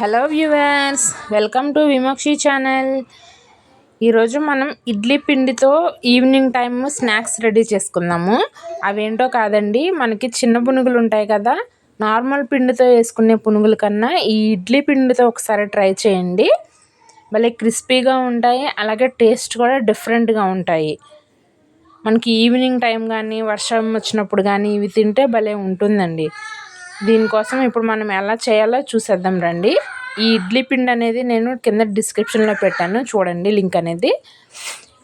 Hello viewers welcome to Vimokshi channel. ఈరోజు మనం ఇడ్లీ పిండితో ఈవినింగ్ టైము స్నాక్స్ రెడీ చేసుకుందాము. అవేంటో కాదండి మనకి చిన్న పునుగులు ఉంటాయి కదా నార్మల్ పిండితో వేసుకునే పునుగుల కన్నా ఈ ఇడ్లీ పిండితో ఒకసారి ట్రై చేయండి. భలే క్రిస్పీగా ఉంటాయి అలాగే టేస్ట్ కూడా డిఫరెంట్గా ఉంటాయి. మనకి ఈవినింగ్ టైం కానీ వర్షం వచ్చినప్పుడు కానీ ఇవి తింటే భలే ఉంటుందండి. దీనికోసం ఇప్పుడు మనం ఎలా చేయాలో చూసేద్దాం రండి. ఈ ఇడ్లీ పిండి అనేది నేను కింద డిస్క్రిప్షన్లో పెట్టాను. చూడండి లింక్ అనేది.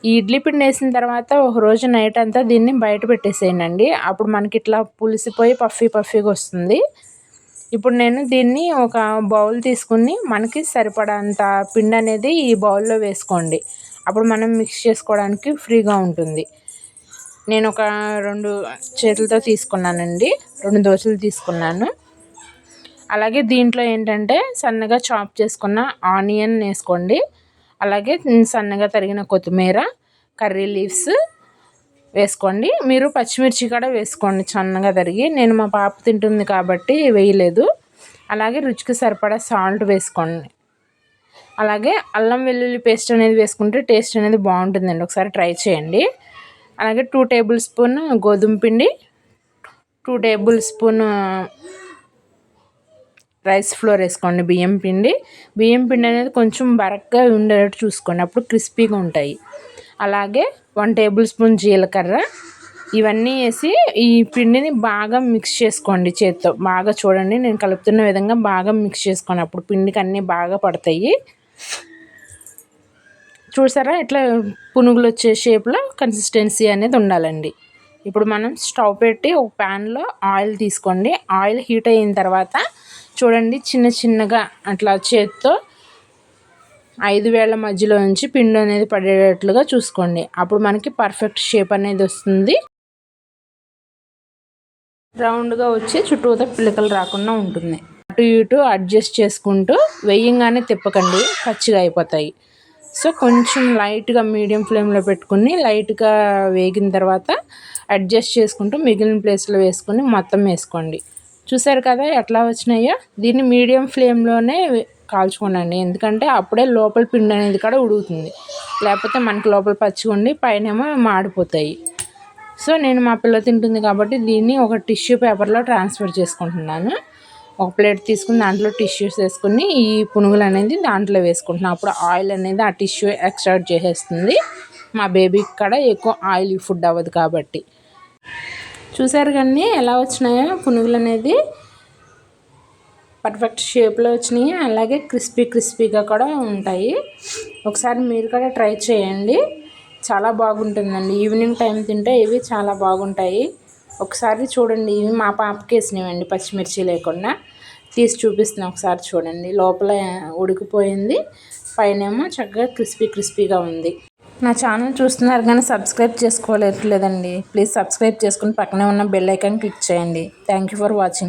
ఈ ఇడ్లీ పిండి వేసిన తర్వాత ఒక రోజు నైట్ అంతా దీన్ని బయట పెట్టేసేయండి. అప్పుడు మనకి ఇట్లా పులిసిపోయి పఫీ పఫీగా వస్తుంది. ఇప్పుడు నేను దీన్ని ఒక బౌల్ తీసుకుని మనకి సరిపడంత పిండి అనేది ఈ బౌల్లో వేసుకోండి. అప్పుడు మనం మిక్స్ చేసుకోవడానికి ఫ్రీగా ఉంటుంది. నేను ఒక రెండు చేతులతో తీసుకున్నానండి. రెండు దోశలు తీసుకున్నాను. అలాగే దీంట్లో ఏంటంటే సన్నగా చాప్ చేసుకున్న ఆనియన్ వేసుకోండి. అలాగే సన్నగా తరిగిన కొత్తిమీర కర్రీ లీవ్స్ వేసుకోండి. మీరు పచ్చిమిర్చి కూడా వేసుకోండి సన్నగా తరిగి. నేను మా పాప తింటుంది కాబట్టి వేయలేదు. అలాగే రుచికి సరిపడా సాల్ట్ వేసుకోండి. అలాగే అల్లం వెల్లుల్లి పేస్ట్ అనేది వేసుకుంటే టేస్ట్ అనేది బాగుంటుందండి. ఒకసారి ట్రై చేయండి. అలాగే టూ టేబుల్ స్పూన్ గోధుమ పిండి two tablespoon rice flour వేసుకోండి బియ్యం పిండి. బియ్యం పిండి అనేది కొంచెం బరక్గా ఉండేటట్టు చూసుకోండి అప్పుడు క్రిస్పీగా ఉంటాయి. అలాగే వన్ టేబుల్ స్పూన్ జీలకర్ర ఇవన్నీ వేసి ఈ పిండిని బాగా మిక్స్ చేసుకోండి చేత్తో. బాగా చూడండి నేను కలుపుతున్న విధంగా బాగా మిక్స్ చేసుకోండి అప్పుడు పిండికి అన్నీ బాగా పడతాయి. చూసారా? ఇట్లా పునుగులు వచ్చే షేప్లో కన్సిస్టెన్సీ అనేది ఉండాలండి. ఇప్పుడు మనం స్టవ్ పెట్టి ఒక ప్యాన్లో ఆయిల్ తీసుకోండి. ఆయిల్ హీట్ అయిన తర్వాత చూడండి చిన్న చిన్నగా అట్లా చేత్తో ఐదు వేల మధ్యలో నుంచి పిండి అనేది పడేటట్లుగా చూసుకోండి. అప్పుడు మనకి పర్ఫెక్ట్ షేప్ అనేది వస్తుంది. రౌండ్గా వచ్చి చుట్టూతో పిల్లకలు రాకుండా ఉంటుంది. అటు ఇటు అడ్జస్ట్ చేసుకుంటూ వెయ్యంగానే తిప్పకండి. పచ్చిగా అయిపోతాయి. సో కొంచెం లైట్గా మీడియం ఫ్లేమ్లో పెట్టుకుని లైట్గా వేగిన తర్వాత అడ్జస్ట్ చేసుకుంటూ మిగిలిన ప్లేస్లో వేసుకొని మొత్తం వేసుకోండి. చూసారు కదా ఎట్లా వచ్చినాయో? దీన్ని మీడియం ఫ్లేమ్లోనే కాల్చుకోండి ఎందుకంటే అప్పుడే లోపల పిండి అనేది కూడా ఉడుకుతుంది. లేకపోతే మనకి లోపల పచ్చిగుండి పైనేమో మాడిపోతాయి. సో నేను మా పిల్ల తింటుంది కాబట్టి దీన్ని ఒక టిష్యూ పేపర్లో ట్రాన్స్ఫర్ చేసుకుంటున్నాను. ఒక ప్లేట్ తీసుకుని దాంట్లో టిష్యూస్ వేసుకుని ఈ పునుగులు అనేది దాంట్లో వేసుకుంటున్నాను అప్పుడు ఆయిల్ అనేది ఆ టిష్యూ ఎక్స్ట్రాక్ట్ చేసేస్తుంది. మా బేబీకి కూడా ఎక్కువ ఆయిల్ ఫుడ్ అవ్వదు కాబట్టి. చూసారు కానీ ఎలా వచ్చినాయో పునుగులు అనేది? పర్ఫెక్ట్ షేప్లో వచ్చినాయి. అలాగే క్రిస్పీ క్రిస్పీగా కూడా ఉంటాయి. ఒకసారి మీరు కూడా ట్రై చేయండి. చాలా బాగుంటుందండి. ఈవినింగ్ టైం తింటే ఇవి చాలా బాగుంటాయి. ఒకసారి చూడండి ఇవి మా పాపకి వేసినవండి పచ్చిమిర్చి లేకుండా. తీసి చూపిస్తున్నాను ఒకసారి చూడండి. లోపల ఉడికిపోయింది. పైనేమో చక్కగా క్రిస్పీ క్రిస్పీగా ఉంది. నా ఛానల్ చూస్తున్నారు కానీ సబ్స్క్రైబ్ చేసుకోలేట్లేదండి. ప్లీజ్ సబ్స్క్రైబ్ చేసుకుని పక్కనే ఉన్న బెల్ ఐకాన్ క్లిక్ చేయండి. Thank you for watching.